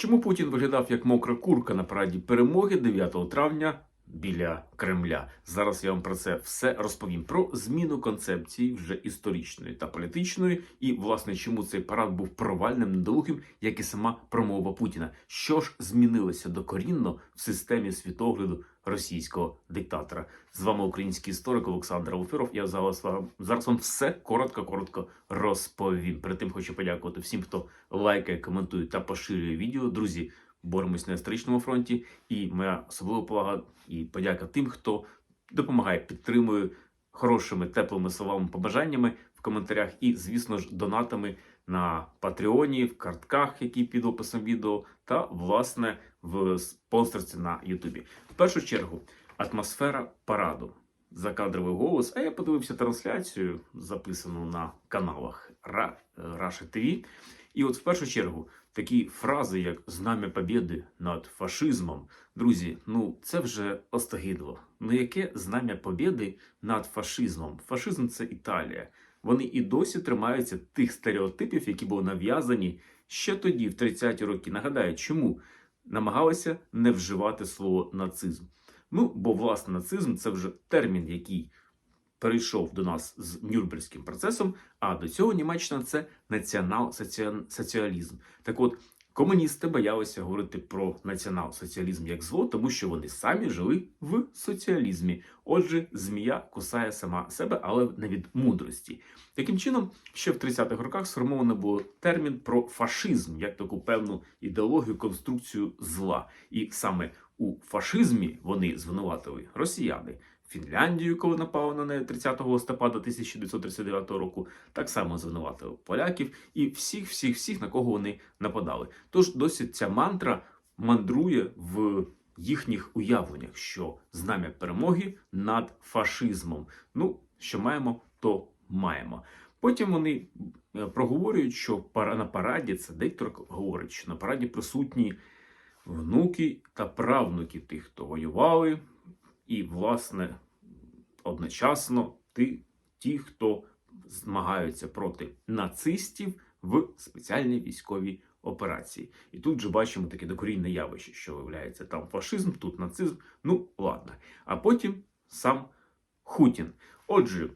Чому Путін виглядав як мокра курка на параді перемоги 9 травня біля Кремля? Зараз я вам про це все розповім. Про зміну концепції вже історичної та політичної, і власне чому цей парад був провальним, недолугим, як і сама промова Путіна. Що ж змінилося докорінно в системі світогляду російського диктатора? З вами український історик Олександр Алферов. Я зараз вам зараз вам все коротко, коротко розповім. Перед тим хочу подякувати всім, хто лайкає, коментує та поширює відео. Друзі, боремось на історичному фронті. І моя особлива повага і подяка тим, хто допомагає, підтримує хорошими теплими словами, побажаннями в коментарях, і, звісно ж, донатами на Патреоні, в картках, які під описом відео, та власне в спонсорці на Ютубі. В першу чергу атмосфера параду. Закадровий голос. А я подивився трансляцію, записану на каналах Раша ТВ. І от в першу чергу такі фрази, як Знам'я Побєди над фашизмом. Друзі, ну це вже остогидло. Ну яке знам'я Побєди над фашизмом? Фашизм це Італія. Вони і досі тримаються тих стереотипів, які були нав'язані ще тоді, в 30-ті роки. Нагадаю, чому намагалися не вживати слово нацизм. Ну, бо власне нацизм це вже термін, який перейшов до нас з Нюрнберзьким процесом, а до цього Німеччина це націонал-соціалізм. Так от, комуністи боялися говорити про націонал-соціалізм як зло, тому що вони самі жили в соціалізмі. Отже, змія кусає сама себе, але не від мудрості. Таким чином, ще в 30-х роках сформовано було термін про фашизм як таку певну ідеологію, конструкцію зла. І саме у фашизмі вони звинуватили росіяни. Фінляндію, коли напали на неї 30 листопада 1939 року, так само звинуватили поляків і всіх, всіх, всіх, на кого вони нападали. Тож досі ця мантра мандрує в їхніх уявленнях, що знам'я перемоги над фашизмом. Ну, що маємо, то маємо. Потім вони е, проговорюють, що на параді це диктор говорить, що на параді присутні внуки та правнуки тих, хто воювали, і, власне, одночасно ти, ті, хто змагаються проти нацистів в спеціальній військовій операції. І тут же бачимо таке докорінне явище, що виявляється там фашизм, тут нацизм. Ну, ладно. А потім сам Хутін. Отже,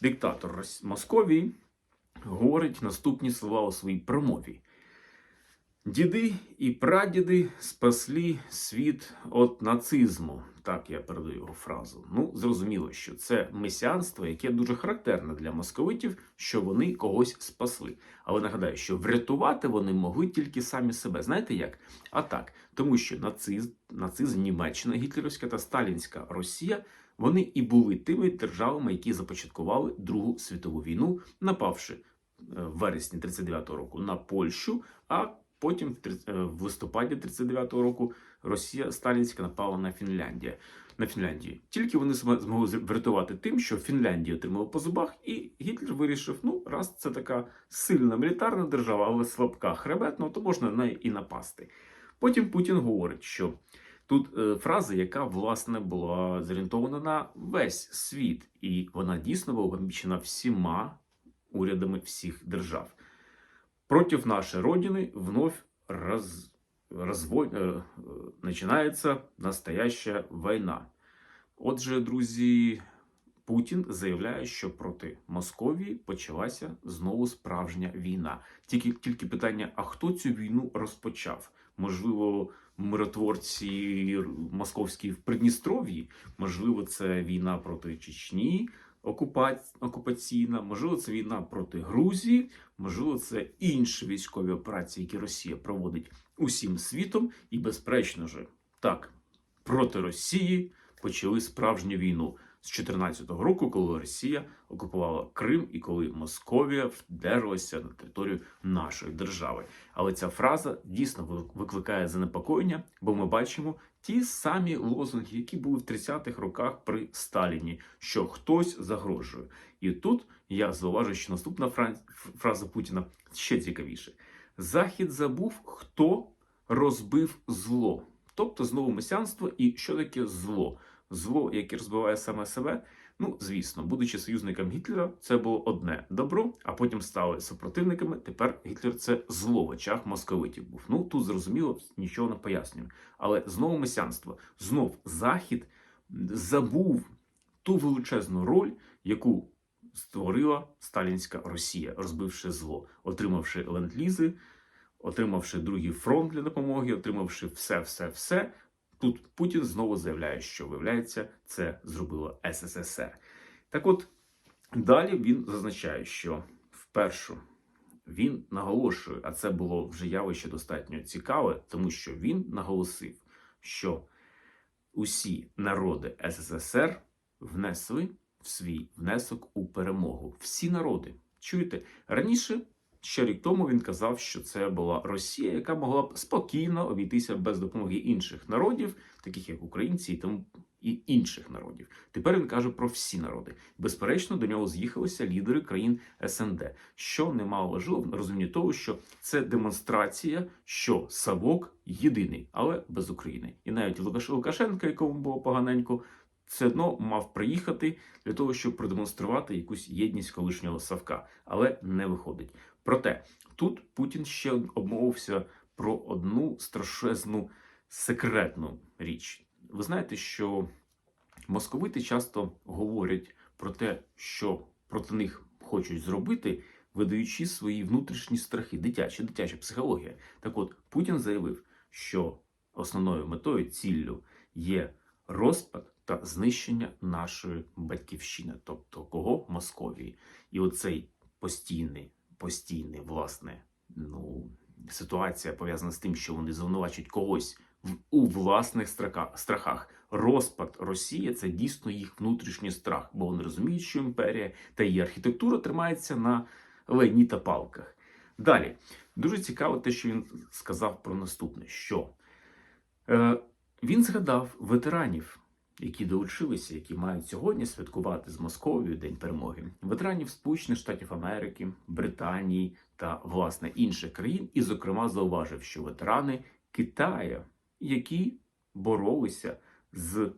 диктатор Московії говорить наступні слова у своїй промові. Діди і прадіди спасли світ від нацизму. Так я передаю його фразу. Ну, зрозуміло, що це месіанство, яке дуже характерне для московитів, що вони когось спасли. Але нагадаю, що врятувати вони могли тільки самі себе. Знаєте як? А так, тому що нацизм, нацизм Німеччина, гітлерівська та сталінська Росія. Вони і були тими державами, які започаткували Другу світову війну, напавши е, в вересні 39-го року на Польщу, а потім в е, листопаді 39-го року Росія сталінська напала на Фінляндію. На Фінляндію. Тільки вони зм- змогли врятувати тим, що Фінляндія отримала по зубах, і Гітлер вирішив: ну, раз це така сильна мілітарна держава, але слабка хребетно, то можна на і напасти. Потім Путін говорить, що тут е, фраза, яка власне була зорієнтована на весь світ, і вона дійсно була помічена всіма урядами всіх держав Против нашей Родины вновь раз, развой, э, э, начинается настоящая війна. Отже, друзі, Путін заявляє, що проти Московії почалася знову справжня війна. Тільки, тільки питання: а хто цю війну розпочав? Можливо, миротворці московські в Придністров'ї? Можливо, це війна проти Чечні, окупа- окупаційна, можливо, це війна проти Грузії, можливо, це інші військові операції, які Росія проводить усім світом, і безперечно ж, так, проти Росії почали справжню війну з 14-го року, коли Росія окупувала Крим і коли Московія вдерлася на територію нашої держави. Але ця фраза дійсно ви- викликає занепокоєння, бо ми бачимо ті самі лозунги, які були в 30-х роках при Сталіні, що хтось загрожує. І тут я зауважу, що наступна фраза Путіна ще цікавіше: Захід забув, хто розбив зло. Тобто знову месіанство, і що таке зло? Зло, яке розбиває саме себе. Ну, звісно, будучи союзником Гітлера, це було одне добро, а потім стали супротивниками. Тепер Гітлер це зло в очах московитів був. Ну тут зрозуміло, нічого не пояснюю. Але знову месянство, знов Захід забув ту величезну роль, яку створила сталінська Росія, розбивши зло, отримавши ленд-лізи, отримавши другий фронт для допомоги, отримавши все, все, все. Тут Путін знову заявляє, що виявляється, це зробила СССР. Так от далі він зазначає, що вперше він наголошує, а це було вже явище достатньо цікаве, тому що він наголосив, що усі народи СССР внесли в свій внесок у перемогу. Всі народи. Чуєте, раніше, ще рік тому, він казав, що це була Росія, яка могла б спокійно обійтися без допомоги інших народів, таких як українці і тому і інших народів. Тепер він каже про всі народи. Безперечно, до нього з'їхалися лідери країн СНД, що немало важливо в розумінні того, що це демонстрація, що Савок єдиний, але без України. І навіть Лукаш- Лукашенко, якому було поганенько, все одно мав приїхати для того, щоб продемонструвати якусь єдність колишнього Савка, але не виходить. Проте тут Путін ще обмовився про одну страшезну секретну річ. Ви знаєте, що московити часто говорять про те, що проти них хочуть зробити, видаючи свої внутрішні страхи, дитяча, дитяча психологія. Так от Путін заявив, що основною метою ціллю є розпад та знищення нашої батьківщини, тобто кого Московії, і оцей постійний, постійний, власне, ну ситуація пов'язана з тим, що вони звинувачують когось у власних страхах. Розпад Росії це дійсно їх внутрішній страх, бо вони розуміють, що імперія та її архітектура тримається на лайні та палках. Далі дуже цікаво те, що він сказав про наступне: що е, він згадав ветеранів, які долучилися, які мають сьогодні святкувати з Московією День перемоги, ветеранів Сполучених Штатів Америки, Британії та власне інших країн, і, зокрема, зауважив, що ветерани Китаю, які боролися з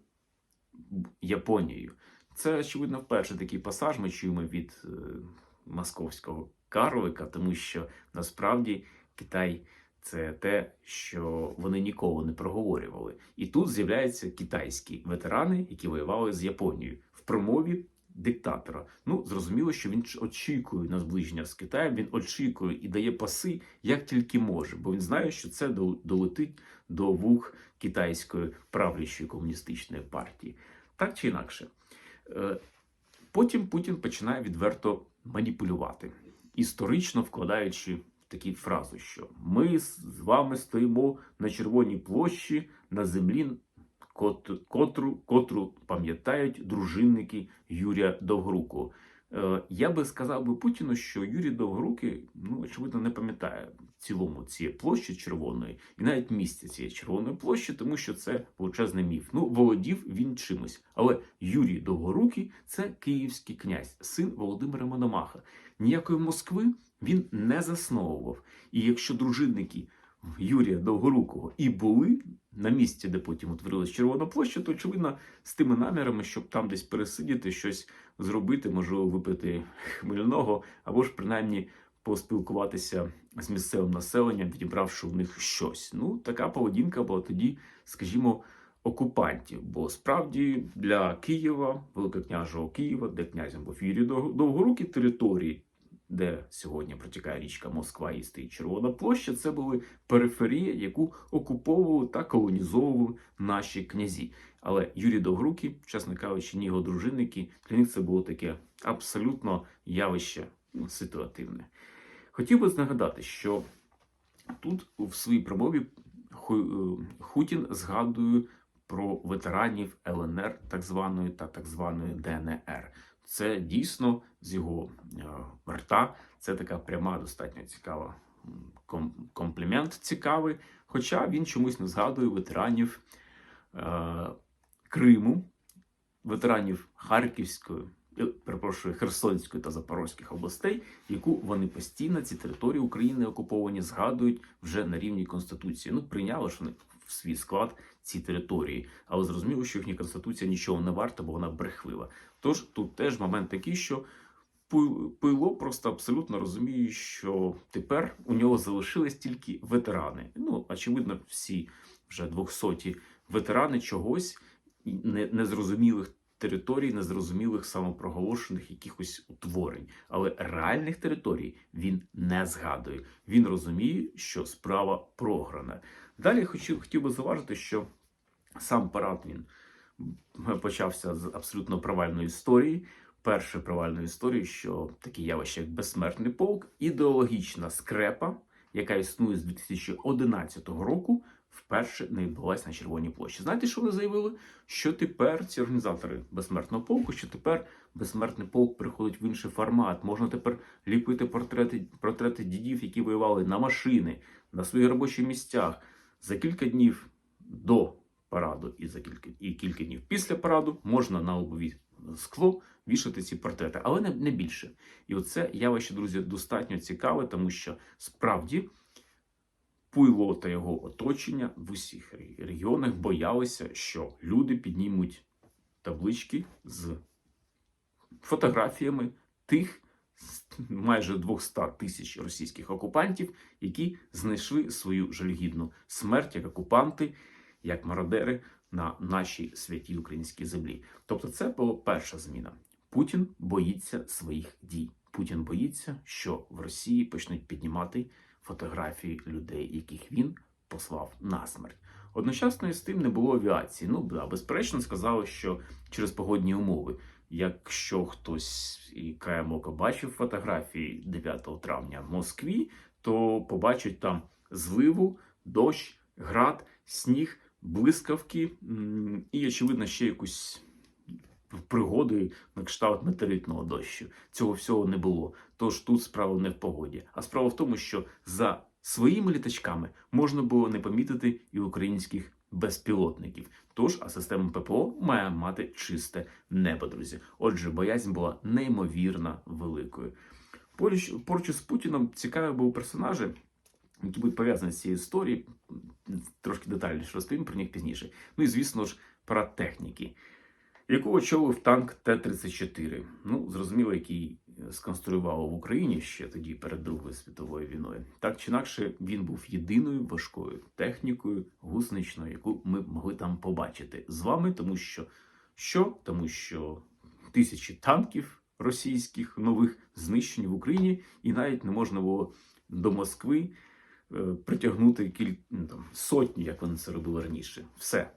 Японією. Це очевидно вперше такий пасаж ми чуємо від е, московського карлика, тому що насправді Китай це те, що вони ніколи не проговорювали. І тут з'являються китайські ветерани, які воювали з Японією в промові диктатора. Ну зрозуміло, що він очікує на зближення з Китаєм. Він очікує і дає паси як тільки може, бо він знає, що це дол- долетить до вух китайської правлячої комуністичної партії. Так чи інакше. Е, Потім Путін починає відверто маніпулювати, історично вкладаючи такі фрази, що ми з вами стоїмо на червоній площі на землі, кот- котру, котру пам'ятають дружинники Юрія Довгорукого. Е, Я би сказав би Путіну, що Юрій Довгорукий, ну очевидно, не пам'ятає в цілому цієї площі червоної і навіть місця цієї червоної площі, тому що це величезний міф. Ну, володів він чимось. Але Юрій Довгорукий це київський князь, син Володимира Мономаха. Ніякої Москви він не засновував. І якщо дружинники Юрія Довгорукого і були на місці, де потім утворилась Червона площа, то очевидно з тими намірами, щоб там десь пересидіти, щось зробити, можливо, випити хмельного, або ж принаймні поспілкуватися з місцевим населенням, відібравши у них щось. Ну, така поведінка була тоді, скажімо, окупантів. Бо справді для Києва, Великокняжого Києва, де князем був Юрій Дов- Довгорукий, території, де сьогодні протікає річка Москва і стоїть Червона площа, це були периферії, яку окуповували та колонізовували наші князі. Але Юрій Довгорукий, чесно кажучи, ні його дружинники, для них це було таке абсолютно явище ну, ситуативне. Хотів би нагадати, що тут в своїй промові е, Хутін згадує про ветеранів ЛНР так званої та так званої ДНР. Це дійсно з його е, рта. Це така пряма, достатньо цікава ком- комплімент цікавий. Хоча він чомусь не згадує ветеранів е, Криму, ветеранів Харківської е, перепрошую, Херсонської та Запорозьких областей, яку вони постійно ці території України окуповані згадують вже на рівні конституції. Ну прийняли ж вони в свій склад ці території, але зрозуміло, що їхня конституція нічого не варта, бо вона брехлива. Тож тут теж момент такий, що Пило просто абсолютно розуміє, що тепер у нього залишились тільки ветерани. Ну, очевидно, всі вже двохсоті ветерани чогось незрозумілих територій, незрозумілих самопроголошених якихось утворень. Але реальних територій він не згадує. Він розуміє, що справа програна. Далі хотів, хотів би зауважити, що сам парад він почався з абсолютно провальної історії. Перше провальної історії, що таке явище, як безсмертний полк, ідеологічна скрепа, яка існує з 2011 року, вперше не відбулася на Червоній площі. Знаєте, що вони заявили? Що тепер ці організатори безсмертного полку, що тепер безсмертний полк приходить в інший формат. Можна тепер ліпити портрети, портрети дідів, які воювали на машини, на своїх робочих місцях. За кілька днів до параду і за кілька і кілька днів після параду можна на лобові скло вішати ці портрети, але не, не більше. І оце явище, друзі, достатньо цікаве, тому що справді Пуйло та його оточення в усіх регіонах боялися, що люди піднімуть таблички з фотографіями тих майже 200 тисяч російських окупантів, які знайшли свою жалюгідну смерть як окупанти, як мародери на нашій святій українській землі. Тобто, це була перша зміна. Путін боїться своїх дій. Путін боїться, що в Росії почнуть піднімати фотографії людей, яких він послав на смерть. Одночасно із тим не було авіації. Ну да, безперечно, сказали, що через погодні умови. Якщо хтось і краєм ока бачив фотографії 9 травня в Москві, то побачить там зливу, дощ, град, сніг, блискавки і, очевидно, ще якусь пригоди на кшталт метеоритного дощу. Цього всього не було. Тож тут справа не в погоді. А справа в тому, що за своїми літачками можна було не помітити і українських безпілотників. Тож, а система ППО має мати чисте небо, друзі. Отже, боязнь була неймовірно великою. Поруч, поруч із Путіном цікаві були персонажі, які будуть пов'язані з цією історією. Трошки детальніше розповім про них пізніше. Ну і звісно ж, парад техніки, яку очолив танк Т-34. Ну, зрозуміло, який сконструював в Україні ще тоді перед Другою світовою війною. Так чи інакше, він був єдиною важкою технікою гусничною, яку ми могли там побачити з вами, тому що що? Тому що тисячі танків російських нових знищені в Україні, і навіть не можна було до Москви притягнути кіль... ну, там, сотні, як вони це робили раніше. Все.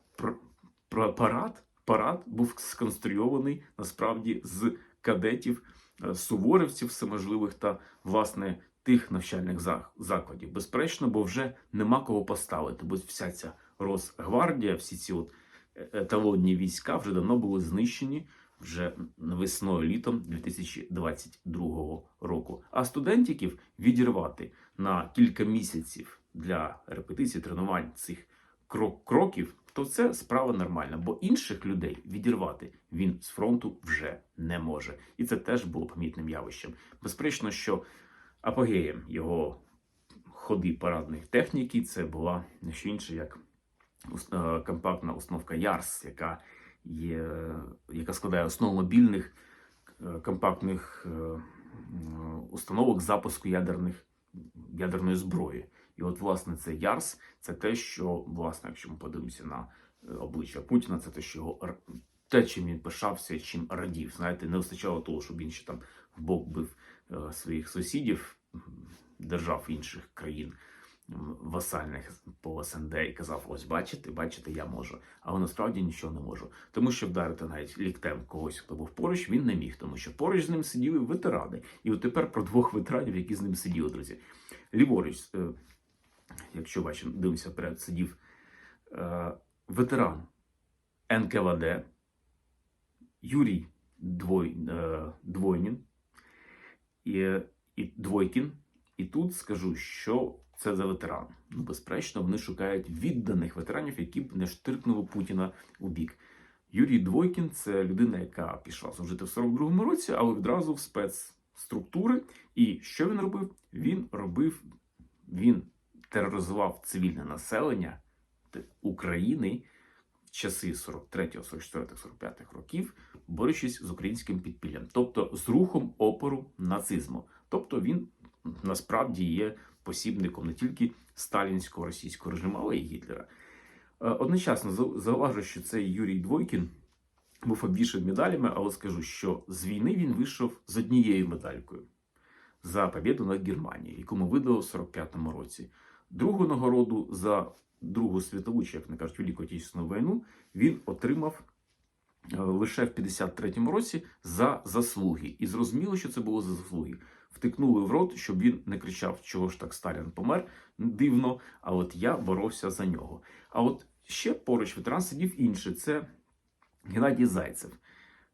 Про парад, парад був сконструйований насправді з кадетів, е, суворівців всеможливих та, власне, тих навчальних закладів. Безперечно, бо вже нема кого поставити, бо вся ця Росгвардія, всі ці от е, еталонні війська вже давно були знищені вже весною літом 2022 року. А студентиків відірвати на кілька місяців для репетицій, тренувань цих крок кроків, то це справа нормальна, бо інших людей відірвати він з фронту вже не може. І це теж було помітним явищем. Безперечно, що апогеєм його ходи парадних техніки це була не що інше, як е, компактна установка Ярс, яка є, яка складає основу мобільних е, компактних е, установок запуску ядерних ядерної зброї. І от, власне, це Ярс, це те, що, власне, якщо ми подивимося на е, обличчя Путіна, це те, що його те, чим він пишався, чим радів. Знаєте, не вистачало того, щоб він ще там в бок бив своїх сусідів, держав інших країн васальних по СНД і казав: ось бачите, бачите, я можу. Але насправді нічого не можу. Тому що вдарити навіть ліктем когось, хто був поруч, він не міг, тому що поруч з ним сиділи ветерани. І от тепер про двох ветеранів, які з ним сиділи, друзі. Ліворуч, е, якщо бачимо, дивимося вперед, сидів е, ветеран НКВД Юрій е, Двойнін і Двойкін. І тут скажу, що це за ветеран. Ну, безперечно, вони шукають відданих ветеранів, які б не штиркнули Путіна у бік. Юрій Двойкін це людина, яка пішла служити в 42-му році, але відразу в спецструктури. І що він робив? Він робив, він тероризував цивільне населення України в часи 43, 44, 45 років, борючись з українським підпіллям, тобто з рухом опору нацизму. Тобто він насправді є посібником не тільки сталінського російського режиму, але й Гітлера. Е, Одночасно зауважу, що цей Юрій Двойкін був обвішаний медалями, але скажу, що з війни він вийшов з однією медалькою за побіду над Германією, яку ми видали в 45-му році. Другу нагороду за Другу світову, чи як не кажуть, Велику Отечественну війну, він отримав е, лише в 53-му році за заслуги. І зрозуміло, що це було за заслуги. Втикнули в рот, щоб він не кричав, чого ж так Сталін помер. Дивно, а от я боровся за нього. А от ще поруч ветеран сидів інший. Це Геннадій Зайцев.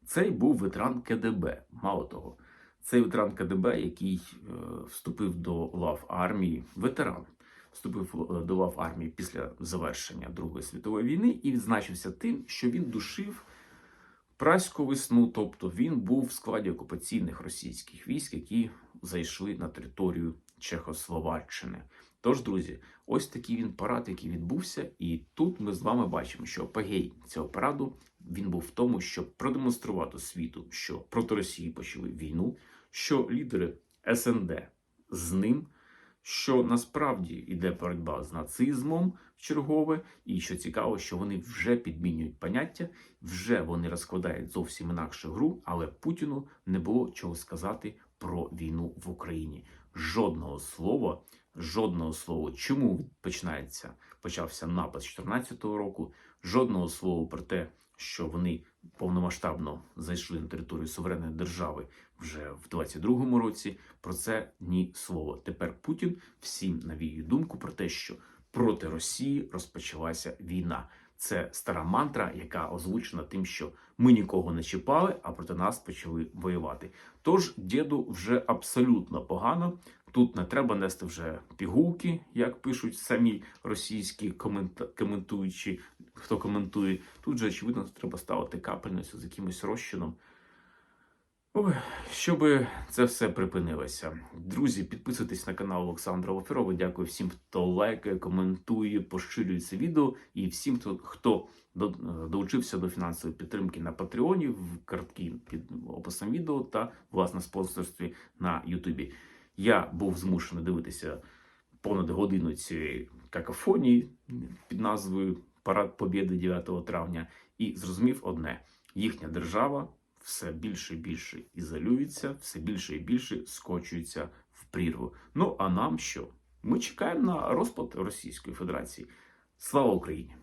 Цей був ветеран КДБ. Мало того, цей ветеран КДБ, який е, вступив до лав армії, ветеран, вступив е, до лав армії після завершення Другої світової війни і відзначився тим, що він душив праську весну, тобто він був в складі окупаційних російських військ, які зайшли на територію Чехословаччини. Тож, друзі, ось такий він парад, який відбувся, і тут ми з вами бачимо, що апогей цього параду він був в тому, щоб продемонструвати світу, що проти Росії почали війну, що лідери СНД з ним, що насправді йде боротьба з нацизмом в чергове, і що цікаво, що вони вже підмінюють поняття, вже вони розкладають зовсім інакшу гру, але Путіну не було чого сказати про війну в Україні. Жодного слова, жодного слова, чому починається, почався напад з 2014 року, жодного слова про те, що вони повномасштабно зайшли на територію суверенної держави вже в 22-му році. Про це ні слова. Тепер Путін всім навіює думку про те, що проти Росії розпочалася війна. Це стара мантра, яка озвучена тим, що ми нікого не чіпали, а проти нас почали воювати. Тож діду вже абсолютно погано. Тут не треба нести вже пігулки, як пишуть самі російські комента- коментуючі, хто коментує. Тут же очевидно треба ставити капельницю з якимось розчином. Ой, щоб це все припинилося. Друзі, підписуйтесь на канал Олександра Лоферова. Дякую всім, хто лайкає, коментує, поширює це відео, і всім, хто, хто долучився до фінансової підтримки на Патреоні, в картки під описом відео та власне спонсорстві на Ютубі. Я був змушений дивитися понад годину цієї какофонії під назвою Парад Побєди 9 травня і зрозумів одне: їхня держава все більше і більше ізолюється, все більше і більше скочується в прірву. Ну а нам що? Ми чекаємо на розпад Російської Федерації. Слава Україні!